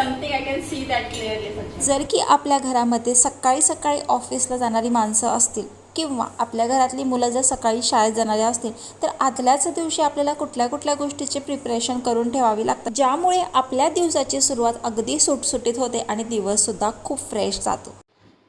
Something I can see that clearly जर की आपल्या घरामध्ये सकाळी सकाळी ऑफिसला जाणारी माणसं असतील किंवा आपल्या घरातली मुलं जर सकाळी शाळेत जाणारी असतील तर आदल्याच दिवशी आपल्याला कुठल्या कुठल्या गोष्टीचे प्रिपरेशन करून ठेवावी लागतात. ज्यामुळे आपल्या दिवसाची सुरुवात अगदी सुटसुटीत होते आणि दिवससुद्धा खूप फ्रेश जातो.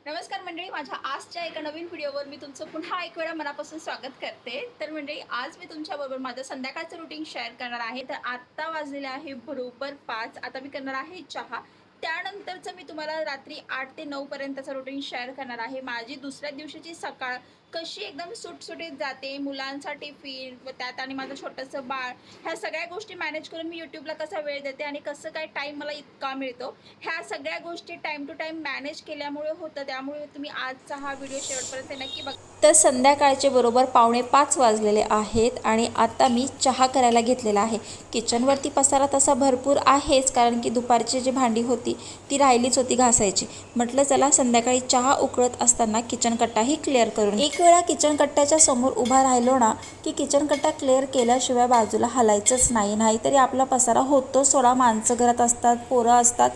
नमस्कार मंडळी माझ्या आजच्या एका नवीन व्हिडिओवर मी तुमचं पुन्हा एक वेळा मनापासून स्वागत करते. तर मंडळी आज मी तुमच्याबरोबर माझं संध्याकाळचं रुटीन शेअर करणार आहे. तर आत्ता वाजलेले आहे बरोबर पाच. आता मी करणार आहे चहा. त्यानंतरचं मी तुम्हाला रात्री आठ ते नऊपर्यंतचं रुटीन शेअर करणार आहे. माझी दुसऱ्या दिवशीची सकाळ कशी एकदम सुटसुटीत जाते मुलांचा टिफिन व त्यात आणि माझं छोटंसं बाळ ह्या सगळ्या गोष्टी मॅनेज करून मी यूट्यूबला कसा वेळ देते आणि कसं काय टाईम मला इतका मिळतो ह्या सगळ्या गोष्टी टाईम टू टाईम मॅनेज केल्यामुळे होतं. त्यामुळे तुम्ही आजचा हा व्हिडिओ शेवटपर्यंत नक्की बघा. तर संध्याकाळचे बरोबर पावणे पाच वाजलेले आहेत आणि आता मी चहा करायला घेतलेला आहे. किचनवरती पसारा तसा भरपूर आहेच कारण की दुपारची जी भांडी होती ती राहिलीच होती घासायची. म्हटलं चला संध्याकाळी चहा उकळत असताना किचन कट्टाही क्लिअर करून एक वेळा किचन कट्ट्याच्या समोर उभा राहिलो ना की किचन कट्टा क्लिअर केल्याशिवाय बाजूला हलायचंच नाही. नाहीतरी आपला पसारा होतो सोडा माणसं घरात असतात पोरं असतात.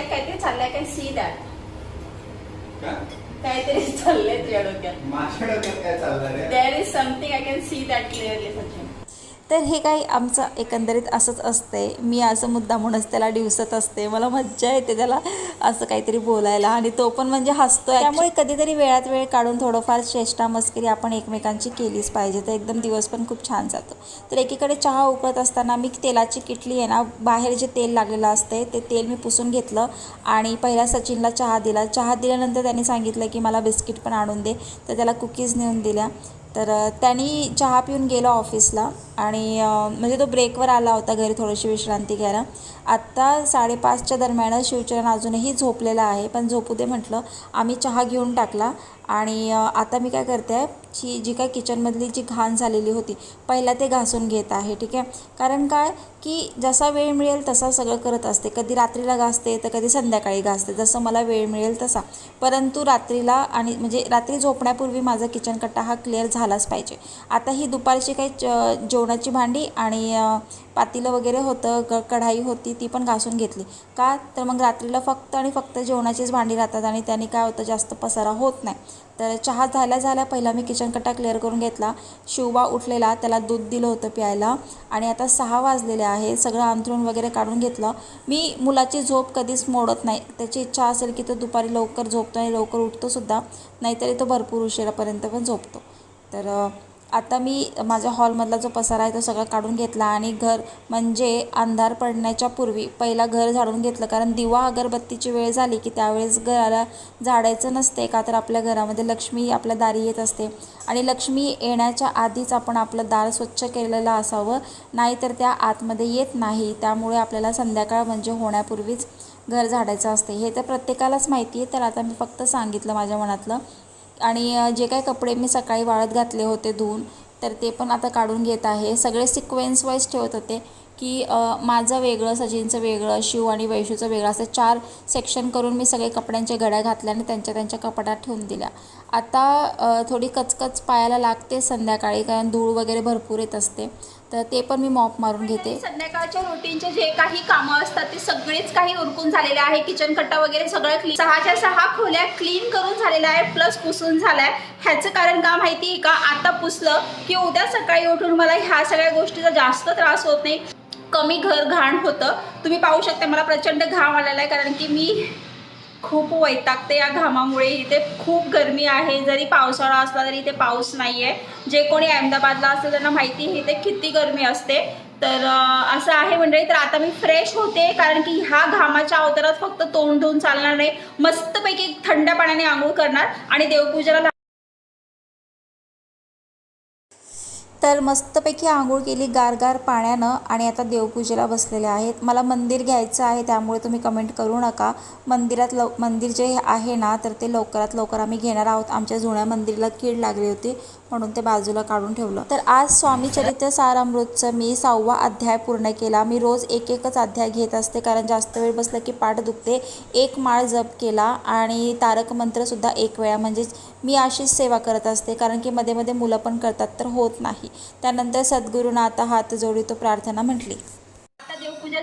काहीतरी चाललंय काय? काहीतरी चाललंय तुझ्या डोक्यात. माझ्या डोक्यात काय आहे there is something I can see that clearly Sachin. तर हे काही आमचं एकंदरीत असंच असते मी असं मुद्दामूनच त्याला दिवसत असते. मला मज्जा येते त्याला असं काहीतरी बोलायला. आणि तो पण म्हणजे हसतो त्यामुळे कधीतरी वेळात वेळ काढून थोडंफार चेष्टा मस्करी आपण एकमेकांची केलीच पाहिजे. तर एकदम दिवस पण खूप छान जातो. तर एकीकडे चहा उकळत असताना मी तेलाची किटली आहे ना बाहेर जे तेल लागलेलं असते ते तेल मी पुसून घेतलं आणि पहिला सचिनला चहा दिला. चहा दिल्यानंतर त्यांनी सांगितलं की मला बिस्किट पण आणून दे. तर त्याला कुकीज नेऊन दिल्या. तर त्यांनी चहा पिऊन गेलो ऑफिसला आणि म्हणजे तो ब्रेकवर आला होता घरी थोडीशी विश्रांती घ्यायला. आत्ता साडेपाचच्या दरम्यान शिवचरण अजूनही झोपलेला आहे. पण झोपू दे म्हटलं आम्ही चहा घेऊन टाकला आणि आता मी काय करते आहे जी जी काय किचनमधली जी घाण झालेली होती पहिला ते घासून घेत आहे ठीक आहे? कारण काय? की जसा वेळ मिळेल तसा सगळं करत असते. कधी रात्रीला घासते तर कधी संध्याकाळी घासते. जसं मला वेळ मिळेल तसा. परंतु रात्रीला आणि म्हणजे रात्री झोपण्यापूर्वी माझा किचन कट्टा हा क्लिअर झालाच पाहिजे. आता ही दुपारची काही जेवणाची भांडी आणि पातेलं वगैरे होतं ग कढाई होती ती पण घासून घेतली. का? तर मग रात्रीला फक्त आणि फक्त जेवणाचीच भांडी राहतात आणि त्याने काय होतं जास्त पसारा होत नाही. तर चहा झाल्या झाल्या पहिला मी किचन कट्टा क्लिअर करून घेतला. शिवबा उठलेला त्याला दूध दिलं होतं प्यायला. आणि आता सहा वाजलेले आहे सगळं अंथरूण वगैरे काढून घेतलं. मी मुलाची झोप कधीच मोडत नाही. त्याची इच्छा असेल की तो दुपारी लवकर झोपतो आणि लवकर उठतो सुद्धा. नाहीतरी तो भरपूर उशिरापर्यंत पण झोपतो. तर आता मी माझ्या हॉलमधला जो पसारा आहे तो सगळा काढून घेतला आणि घर म्हणजे अंधार पडण्याच्या पूर्वी पहिला घर झाडून घेतलं. कारण दिवा अगरबत्तीची वेळ झाली की त्यावेळेस घराला झाडायचं नसते का तर आपल्या घरामध्ये लक्ष्मी आपल्या दारी येत असते. आणि लक्ष्मी येण्याच्या आधीच आपण आपलं दार स्वच्छ केलेलं असावं नाहीतर त्या आतमध्ये येत नाही. त्यामुळे आपल्याला संध्याकाळ म्हणजे होण्यापूर्वीच घर झाडायचं असते. हे तर प्रत्येकालाच माहिती आहे तर आता मी फक्त सांगितलं माझ्या मनातलं. आणि जे काही कपडे मी सकाळी वाळत घातले होते धुवून तर ते पण आता काढून घेत आहे. सगळे सिक्वेन्स वाईज ठेवत होते की माझं वेगळं सचिनचं वेगळं शिव आणि वैशूचं वेगळं असं चार सेक्शन करून मी सगळे कपड्यांचे घड्या घातल्या आणि त्यांच्या त्यांच्या कपाटात ठेवून दिल्या. आता थोडी कचकच पायाला लागते संध्याकाळी कारण धूळ वगैरे भरपूर येत असते. तर ते पण मी मॉप मारून घेते. संध्याकाळच्या रुटीनचे जे काही कामं असतात ते सगळेच काही उरकून झालेले आहे. किचन कट्टा वगैरे सगळं क्लीन सहाच्या सहा खोल्या क्लीन करून झालेल्या आहे प्लस पुसून झालाय. ह्याचं कारण का माहिती आहे का? आता पुसलं की उद्या सकाळी उठून मला ह्या सगळ्या गोष्टीचा जास्त त्रास होत नाही. कमी घर घाण होतं. तुम्ही पाहू शकता मला प्रचंड घाम आलेला आहे कारण की मी खूप वैतागते या घामामुळे. इथे खूप गरमी आहे. जरी पावसाळा असला तरी इथे पाऊस नाही आहे जे कोणी अहमदाबादला असेल त्यांना माहिती आहे इथे किती गरमी असते. तर असं आहे मंडळी. तर आता मी फ्रेश होते कारण की ह्या घामाच्या अवतारात फक्त तोंड धुवून चालणार नाही. मस्तपैकी थंड पाण्याने आंघोळ करणार आणि देवपूजेला तर मस्तपैकी आंघोळ केली गारगार पाण्यानं आणि आता देवपूजेला बसलेले आहेत. मला मंदिर घ्यायचं आहे त्यामुळे तुम्ही कमेंट करू नका. मंदिरात लव मंदिर जे आहे ना तर ते लवकरात लवकर आम्ही घेणार आहोत. आमच्या जुन्या मंदिराला कीड लागली होती. म्हणून ते बाजूला काढून ठेवलं. तर आज स्वामी चरित्र सारामृतचं मी सहावा अध्याय पूर्ण केला. मी रोज एक एकच अध्याय घेत असते कारण जास्त वेळ बसलं की पाठ दुखते. एक माळ जप केला आणि तारक मंत्रसुद्धा एक वेळा. म्हणजेच मी अशीच सेवा करत असते कारण की मध्ये मध्ये मुलं पण करतात तर होत नाही. त्यानंतर सद्गुरूंना आता हात जोडी तो प्रार्थना म्हटली.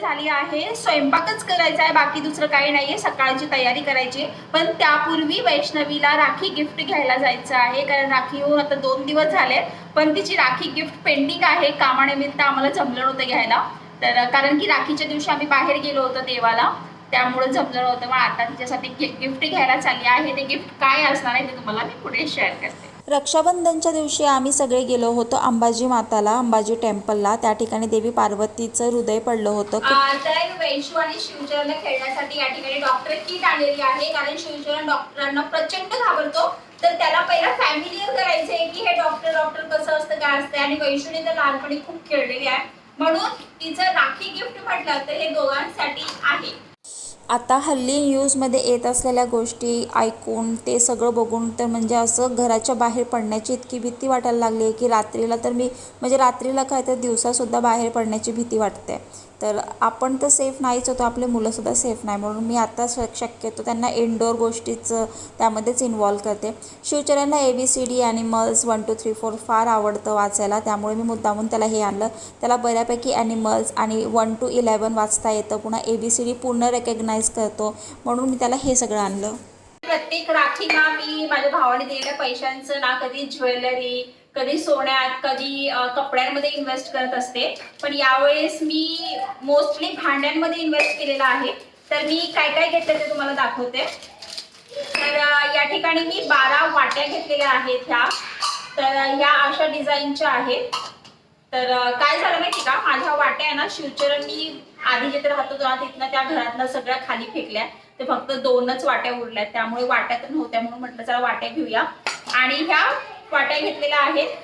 झाली आहे. स्वयंपाकच करायचा आहे बाकी दुसरं काही नाहीये. सकाळची तयारी करायची पण त्यापूर्वी वैष्णवीला राखी गिफ्ट घ्यायला जायचं आहे. कारण राखी येऊन आता दोन दिवस झाले पण तिची राखी गिफ्ट पेंडिंग आहे. कामानिमित्त आम्हाला जमलं नव्हतं घ्यायला. तर कारण की राखीच्या दिवशी आम्ही बाहेर गेलो होतो देवाला. त्यामुळे जमलं नव्हतं. मग आता तिच्यासाठी गिफ्ट घ्यायला चालली आहे. ते गिफ्ट काय असणार आहे ते तुम्हाला मी पुढे शेअर करते. रक्षाबंधनच्या दिवशी आम्ही सगळे गेलो होतो अंबाजी माताला अंबाजी टेम्पलला. त्या ठिकाणी देवी पार्वतीचं हृदय पडलं होतं. तर वैशू आणि शिवचरण खेळण्यासाठी या ठिकाणी डॉक्टर किट आणलेली आहे. कारण शिवचरण डॉक्टरांना प्रचंड घाबरतो. तर त्याला पहिला फॅमिलियर करायचंय की हे डॉक्टर डॉक्टर कसं असतं काय असतं. आणि वैशूने तर लहानपणी खूप खेळलेली आहे. म्हणून तिचं राखी गिफ्ट म्हटलं तर हे दोघांसाठी आहे. आता हल्ली न्यूजमध्ये येत असलेल्या गोष्टी ऐकून ते सगळं बघून तर म्हणजे असं घराच्या बाहेर पडण्याची इतकी भीती वाटायला लागली आहे की रात्रीला तर मी म्हणजे रात्रीला काय तर दिवसासुद्धा बाहेर पडण्याची भीती वाटते. तर आपण तर सेफ नाहीच होतो आपले मुलंसुद्धा सेफ नाही. म्हणून मी आता श शक्यतो त्यांना इनडोअर गोष्टीचं त्यामध्येच इन्वॉल्व करते. शिवचरणला A B C D animals one two three four फार आवडतं वाचायला. त्यामुळे मी मुद्दामून त्याला हे आणलं. त्याला बऱ्यापैकी ॲनिमल्स आणि वन टू इलेवन वाचता येतं. पुन्हा ए बी सी डी पूर्ण रेकग्नाईज करतो. म्हणून मी त्याला हे सगळं आणलं. प्रत्येक राखीला मी माझ्या भावाने दिलेल्या पैशांचं ना कधी ज्वेलरी कधी सोन्यात कधी कपड्यांमध्ये इन्व्हेस्ट करत असते. पण यावेळेस मी मोस्टली भांड्यांमध्ये इन्व्हेस्ट केलेलं आहे. तर मी काय काय घेतलं ते तुम्हाला दाखवते. तर या ठिकाणी मी बारा वाट्या घेतलेल्या आहेत ह्या. तर ह्या अशा डिझाईनच्या आहेत. तर काय झालं माहिती का? माझ्या वाट्या आहे ना शिवचरणनी आधी जिथे राहतो तेव्हा तिथनं त्या घरातनं सगळ्या खाली फेकल्या. ते फक्त दोनच वाट्या उरल्या त्यामुळे वाट्या तर नव्हत्या म्हणून म्हटलं चला वाट्या घेऊया. आणि ह्या वाट्या घेतलेल्या आहेत.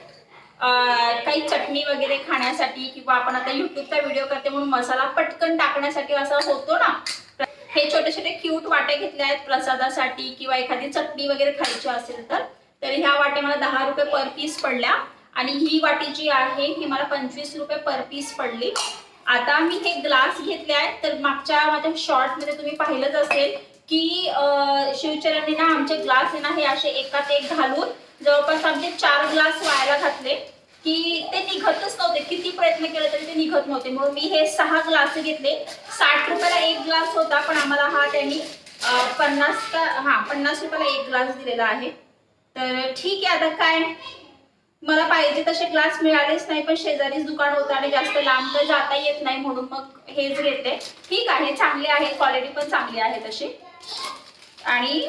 काही चटणी वगैरे खाण्यासाठी किंवा आपण आता युट्यूबचा व्हिडिओ करते म्हणून मसाला पटकन टाकण्यासाठी असं होतो ना. हे छोटे छोटे क्यूट वाटे घेतले आहेत प्रसादासाठी किंवा एखादी चटणी वगैरे खायची असेल तर तर ह्या वाट्या मला दहा रुपये पर पीस पडल्या. आणि ही वाटी जी आहे ही मला पंचवीस रुपये पर पीस पडली. आता मी हे ग्लास घेतले आहेत. तर मागच्या माझ्या शॉर्टमध्ये तुम्ही पाहिलंच असेल की शिवचरांनी शिवचरणने ना आमचे ग्लास आहे ना हे असे एकात एक घालून जवळपास आमचे चार ग्लास व्हायला घातले की ते निघतच नव्हते. किती प्रयत्न केले तरी ते निघत नव्हते. मग मी हे सहा ग्लास घेतले. साठ रुपयाला एक ग्लास होता पण आम्हाला हा त्यांनी पन्नास का हा पन्नास रुपयाला एक ग्लास दिलेला आहे. तर ठीक आहे आता काय? मला पाहिजे तसे ग्लास मिळालेच नाही पण शेजारीच दुकान होतं आणि जास्त लांब तर जाता येत नाही म्हणून मग हेच घेते ठीक आहे चांगले आहे क्वालिटी पण चांगली आहे तशी. आणि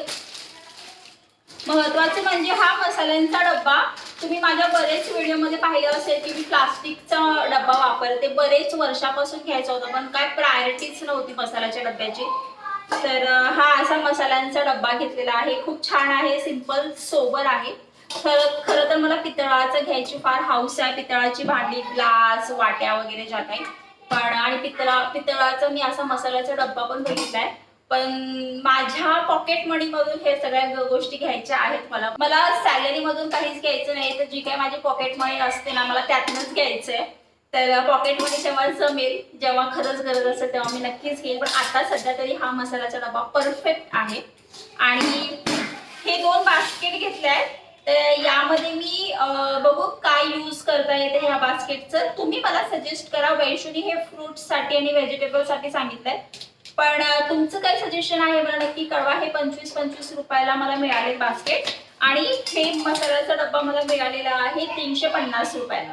महत्वाचं म्हणजे हा मसाल्यांचा डब्बा तुम्ही माझ्या बरेच व्हिडिओमध्ये पाहिलं असेल की मी प्लास्टिकचा डब्बा वापरते. बरेच वर्षापासून घ्यायचा होता पण काय प्रायोरिटीच नव्हती मसाल्याच्या डब्याची. तर हा असा मसाल्यांचा डब्बा घेतलेला आहे. खूप छान आहे सिंपल सोबर आहे. खरं खरं तर मला पितळाचं घ्यायची फार हाऊस आहे. पितळाची भांडी ग्लास वाट्या वगैरे ज्या काही पण आणि पितळा पितळाचं मी असा मसाल्याचा डब्बा पण बघितलाय. पण माझ्या पॉकेट मनी मधून हे सगळ्या गोष्टी घ्यायच्या आहेत मला. मला सॅलरी मधून काहीच घ्यायचं नाही तर जी काही माझी पॉकेट मनी असते ना मला त्यातनंच घ्यायचंय. तर पॉकेट मनी तेव्हा जमेल जेव्हा खरंच गरज असेल तेव्हा मी नक्कीच घेईन. पण आता सध्या तरी हा मसाल्याचा डबा परफेक्ट आहे. आणि हे दोन बास्केट घेतले आहेत. तर यामध्ये मी बघू काय यूज करता येते ह्या बास्केटचं तुम्ही मला सजेस्ट करा वैशुनी हे फ्रुट्ससाठी आणि व्हेजिटेबलसाठी सांगितलंय. पण तुमचं काय सजेशन आहे मला नक्की कळवा. हे पंचवीस पंचवीस रुपयाला मला मिळाले बास्केट आणि हे मसाल्याचा डब्बा मला मिळालेला आहे तीनशे पन्नास रुपयाला.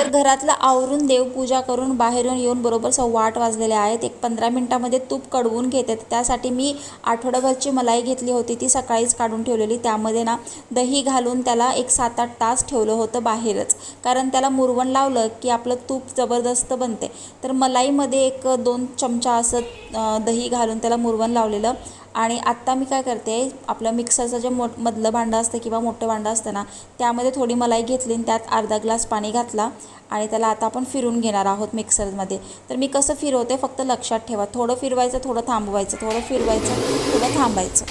तर घरातलं आवरून देवपूजा करून बाहेरून येऊन बरोबर सव्वा आठ वाजलेले आहेत. एक पंधरा मिनटामध्ये तूप कडवून घेते. त्यासाठी मी आठवड्याभरची मलाई घेतली होती. ती सकाळीच काढून ठेवलेली. त्यामध्ये ना दही घालून त्याला एक सात आठ तास ठेवलं होतं बाहेरच. कारण त्याला मुरवण लावलं की आपलं तूप जबरदस्त बनते. तर मलाईमध्ये एक दोन चमचा असं दही घालून त्याला मुरवण लावलेलं. आणि आत्ता मी काय करते आपलं मिक्सरचं जे मो मधलं भांडं असतं किंवा मोठं भांडं असतं ना त्यामध्ये थोडी मलाई घेतली आणि त्यात अर्धा ग्लास पाणी घातला आणि त्याला आता आपण फिरून घेणार आहोत मिक्सरमध्ये. तर मी कसं फिरवते फक्त लक्षात ठेवा. थोडं फिरवायचं थोडं थांबवायचं थोडं फिरवायचं थोडं थांबायचं.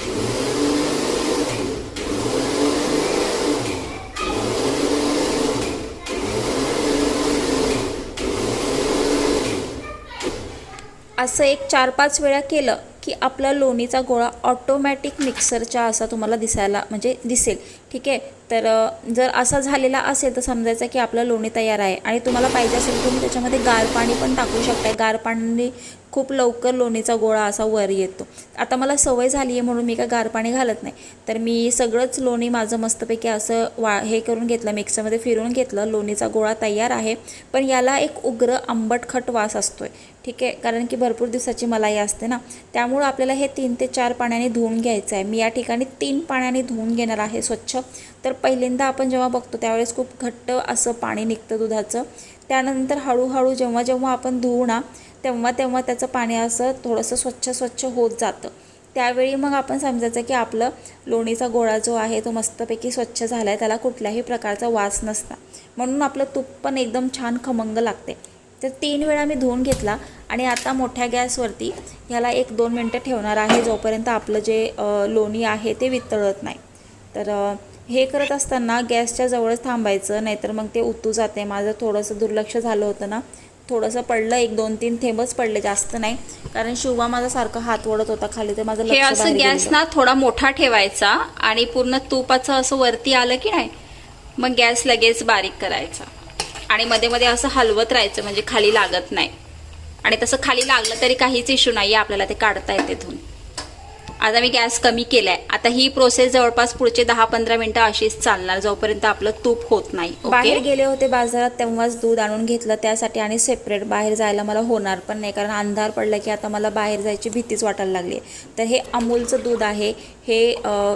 असं एक चार पाच वेळा केलं की आपला लोणीचा गोळा ऑटोमॅटिक मिक्सरच्या असा तुम्हाला दिसायला म्हणजे दिसेल. ठीक आहे? तर जर असा झालेला असेल तर समजायचं की आपलं लोणी तयार आहे. आणि तुम्हाला पाहिजे असेल तुम्ही त्याच्यामध्ये गार पाणी पण टाकू शकता गार पाणी खूप लवकर लोणीचा गोळा असा वर येतो. आता मला सवय झाली आहे म्हणून मी काय गार पाणी घालत नाही. तर मी सगळंच लोणी माझं मस्तपैकी असं वा हे करून घेतलं मिक्सरमध्ये फिरून घेतलं लोणीचा गोळा तयार आहे. पण याला एक उग्र आंबटखट वास असतो आहे ठीक आहे? कारण की भरपूर दिवसाची मलाई असते ना. त्यामुळं आपल्याला हे तीन ते चार पाण्याने धुवून घ्यायचं आहे. मी या ठिकाणी तीन पाण्याने धुवून घेणार आहे स्वच्छ. तर पहिल्यांदा आपण जेव्हा बघतो त्यावेळेस खूप घट्ट असं पाणी निघतं दुधाचं. त्यानंतर हळूहळू जेव्हा जेव्हा आपण धुवू ना तेव्हा तेव्हा त्याचं पाणी असं थोडंसं स्वच्छ स्वच्छ होत जातं. त्यावेळी मग आपण समजायचं की आपलं लोणीचा गोळा जो आहे तो मस्तपैकी स्वच्छ झाला आहे त्याला कुठल्याही प्रकारचा वास नसता म्हणून आपलं तूप पण एकदम छान खमंग लागते. तर तीन वेळा मी धुवून घेतला आणि आता मोठ्या गॅसवरती ह्याला एक दोन मिनटं ठेवणार आहे जोपर्यंत आपलं जे लोणी आहे ते वितळत नाही. तर हे करत असताना गॅसच्या जवळच थांबायचं नाहीतर मग ते उतू जाते. माझं थोडंसं दुर्लक्ष झालं होतं ना थोडंसं पडलं एक दोन तीन थेंबच पडले जास्त नाही. कारण शिवा माझा सारखा हात ओढत होता खाली तर माझं हे असं गॅस. ना थोडा मोठा ठेवायचा आणि पूर्ण तुपाचं असं वरती आलं की नाही मग गॅस लगेच बारीक करायचा. आणि मध्ये मध्ये असं हलवत राहायचं म्हणजे खाली लागत नाही. आणि तसं खाली लागलं तरी काहीच इश्यू नाही आपल्याला ते काढता येते तिथून आता मी गॅस कमी केलाय. आता ही प्रोसेस जवळपास पुढचे दहा पंधरा मिनिटं अशीच चालणार जोपर्यंत आपलं तूप होत नाही. बाहेर गेले होते बाजारात तेव्हाच दूध आणून घेतलं त्यासाठी आणि सेपरेट बाहेर जायला मला होणार पण नाही. कारण अंधार पडला की आता मला बाहेर जायची भीतीच वाटायला लागली आहे. तर हे अमूलचं दूध आहे. हे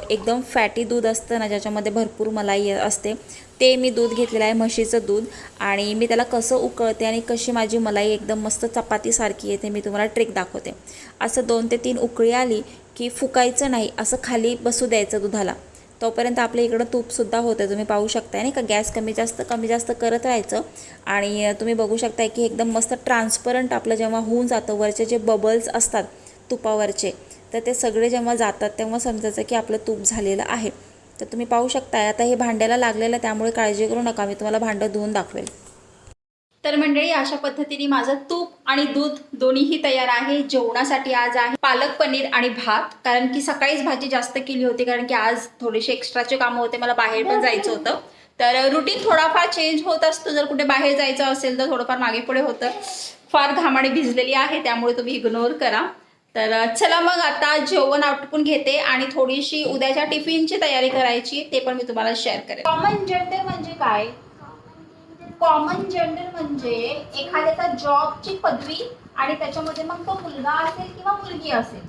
एकदम फॅटी दूध असतं ना ज्याच्यामध्ये भरपूर मलाई असते. ते मी दूध घेतलेलं आहे म्हशीचं दूध. आणि मी त्याला कसं उकळते आणि कशी माझी मलाई एकदम मस्त चपातीसारखी येते मी तुम्हाला ट्रिक दाखवते. असं दोन ते तीन उकळी आली की फुकायचं नाही असं खाली बसू द्यायचं दुधाला. तोपर्यंत आपल्या इकडं तूपसुद्धा होतं तुम्ही पाहू शकताय नाही का? गॅस कमी जास्त कमी जास्त करत राहायचं. आणि तुम्ही बघू शकताय की एकदम मस्त ट्रान्सपरंट आपलं जेव्हा होऊन जातं वरचे जे बबल्स असतात तुपावरचे तर ते सगळे जेव्हा जातात तेव्हा समजायचं की आपलं तूप झालेलं आहे. तर तुम्ही पाहू शकताय आता हे भांड्याला लागलेलं त्यामुळे काळजी करू नका मी तुम्हाला भांडं धुवून दाखवेल. तर मंडळी अशा पद्धतीने माझं तूप आणि दूध दोन्हीही तयार आहे. जेवणासाठी आज आहे पालक पनीर आणि भात कारण की सकाळीच भाजी जास्त केली होती कारण की आज थोडेसे एक्स्ट्राचे कामं होते मला बाहेर पण जायचं होतं. तर रुटीन थोडाफार चेंज होत असतो जर कुठे बाहेर जायचं असेल तर थोडंफार मागे पुढे होतं. फार घामाने भिजलेली आहे त्यामुळे तुम्ही इग्नोर करा. तर चला मग आता जेवण आटपून घेते आणि थोडीशी उद्याच्या टिफिनची तयारी करायची ते पण मी तुम्हाला शेअर करेन. कॉमन जेंडर म्हणजे काय? कॉमन जेंडर म्हणजे एखाद्याचा जॉबची पदवी आणि त्याच्यामध्ये मग तो मुलगा असेल किंवा मुलगी असेल.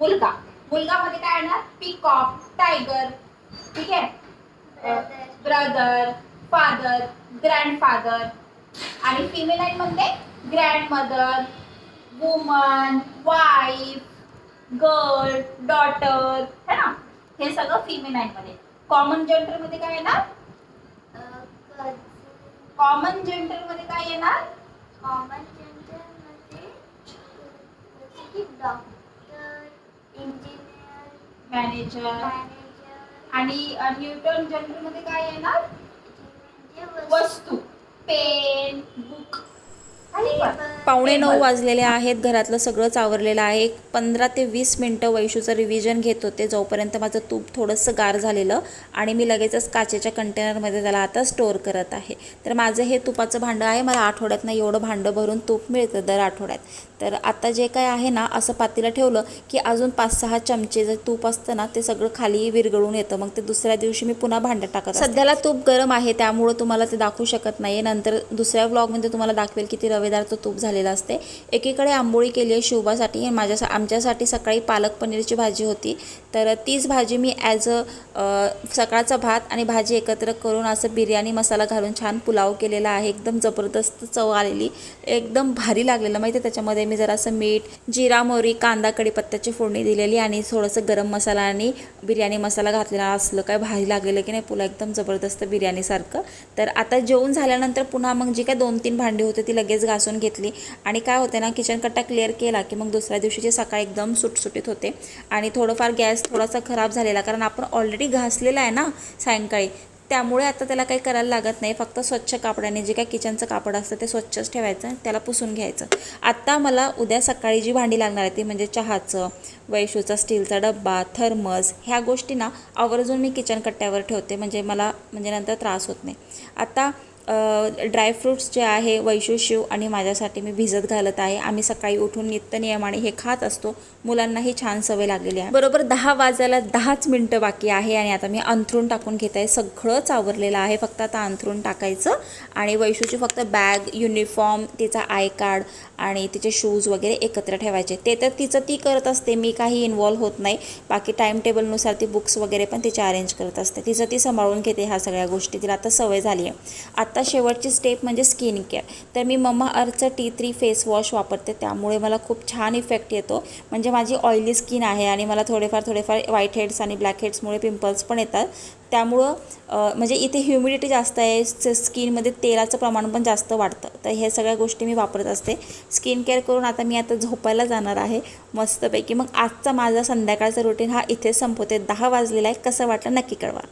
मुलगा. मुलगा मध्ये काय येणार? पिकॉक टायगर ठीक आहे? ब्रदर फादर ग्रँडफादर आणि फिमेल मध्ये म्हणजे grand mother woman wife girl daughter है ना? हे सगळं फिमेलाईन मध्ये. कॉमन जेंडरमध्ये काय येणार? कॉमन जेंडरमध्ये काय येणार? कॉमन जसे की डॉक्टर इंजिनियर मॅनेजर आणि न्यूटन जेंडरमध्ये काय येणार? म्हणजे वस्तू. पेन बुक पावणे नऊ. वाजलेले आहेत घरातलं सगळंच आवरलेलं आहे. एक पंधरा ते वीस मिनटं वैशूचं रिव्हिजन घेत होते. जोपर्यंत माझं तूप थोडंसं गार झालेलं आणि मी लगेचच काचेच्या कंटेनरमध्ये त्याला आता स्टोअर करत आहे. तर माझं हे तुपाचं भांडं आहे. मला आठवड्यातनं एवढं भांडं भरून तूप मिळतं दर आठवड्यात. तर आता जे काय आहे ना असं पातीला ठेवलं की अजून पाच सहा चमचे जे तूप असतं ना ते सगळं खाली विरघळून येतं. मग ते दुसऱ्या दिवशी मी पुन्हा भांडं टाकत सध्याला तूप गरम आहे त्यामुळं तुम्हाला ते दाखवू शकत नाही नंतर दुसऱ्या व्लॉगमध्ये तुम्हाला दाखवेल किती रवेदारचं तूप झालेलं असते. एकीकडे आंबोळी केली आहे शिवबासाठी माझ्या आमच्यासाठी सकाळी पालक पनीरची भाजी होती. तर तीच भाजी मी ॲज अ सकाळचा भात आणि भाजी एकत्र करून असं बिर्याणी मसाला घालून छान पुलाव केलेला आहे. एकदम जबरदस्त चव आलेली. एकदम भारी लागलेलं माहिती आहे त्याच्यामध्ये. मी जरासं मीठ जिरा मोहरी कांदा कडीपत्त्याची फोडणी दिलेली आणि थोडंसं गरम मसाला आणि बिर्याणी मसाला घातलेला असलं काय भारी लागलेलं की नाही पुला एकदम जबरदस्त बिर्याणीसारखं तर आता जेवण झाल्यानंतर पुन्हा मग जी काय दोन तीन भांडी होते ती लगेच घासून घेतली. आणि काय होते ना किचन कट्टा क्लिअर केला की मग दुसऱ्या दिवशीची सकाळ एकदम सुटसुटीत होते. आणि थोडंफार गॅस थोडासा खराब झालेला कारण आपण ऑलरेडी घासलेला आहे ना सायंकाळी. त्यामुळे आता त्याला काही करायला लागत नाही फक्त स्वच्छ कापडाने जे काही किचनचं कापड असतं ते स्वच्छच ठेवायचं त्याला पुसून घ्यायचं. आत्ता मला उद्या सकाळी जी भांडी लागणार आहे ती म्हणजे चहाचं वैशूचा स्टीलचा डब्बा थर्मस ह्या गोष्टी ना आवर्जून मी किचन कट्ट्यावर ठेवते म्हणजे मला म्हणजे नंतर त्रास होत नाही. आता ड्रायफ्रूट्स जे आहे वैशू शिव आणि माझ्यासाठी मी भिजत घालत आहे. आम्ही सकाळी उठून नित्य नियमाने हे खात असतो. मुलांनाही छान सवय लागलेली आहे. बरोबर दहा वाजायला दहाच मिनटं बाकी आहे आणि आता मी अंथरूण टाकून घेत आहे. सगळंच आवरलेलं आहे. फक्त आता अंथरूण टाकायचं आणि वैशूची फक्त बॅग युनिफॉर्म तिचा आय कार्ड आणि तिचे शूज वगैरे एकत्र ठेवायचे. ते तर तिचं ती करत असते. मी काही इन्वॉल्व्ह होत नाही. बाकी टाईम टेबलनुसार ती बुक्स वगैरे पण तिचे अरेंज करत असते. तिचं ती सांभाळून घेते ह्या सगळ्या गोष्टी. तिला आता सवय झाली आहे. आता आता शेवटची स्टेप म्हणजे स्किन केअर तर मी मम्मा अर्थचं टी थ्री फेस वॉश वापरते. त्यामुळे मला खूप छान इफेक्ट येतो. म्हणजे माझी ऑइली स्किन आहे आणि मला थोडेफार थोडेफार व्हाईट हेड्स आणि ब्लॅक हेड्समुळे पिंपल्स पण येतात. त्यामुळं म्हणजे इथे ह्युमिडिटी जास्त आहे स्किनमध्ये तेलाचं प्रमाण पण जास्त वाढतं. तर ह्या सगळ्या गोष्टी मी वापरत असते. स्किन केअर करून आता मी आता झोपायला जाणार आहे. मस्तपैकी. मग आजचा माझा संध्याकाळचा रुटीन हा इथे संपवते. दहा वाजलेला आहे. कसं वाटलं नक्की कळवा.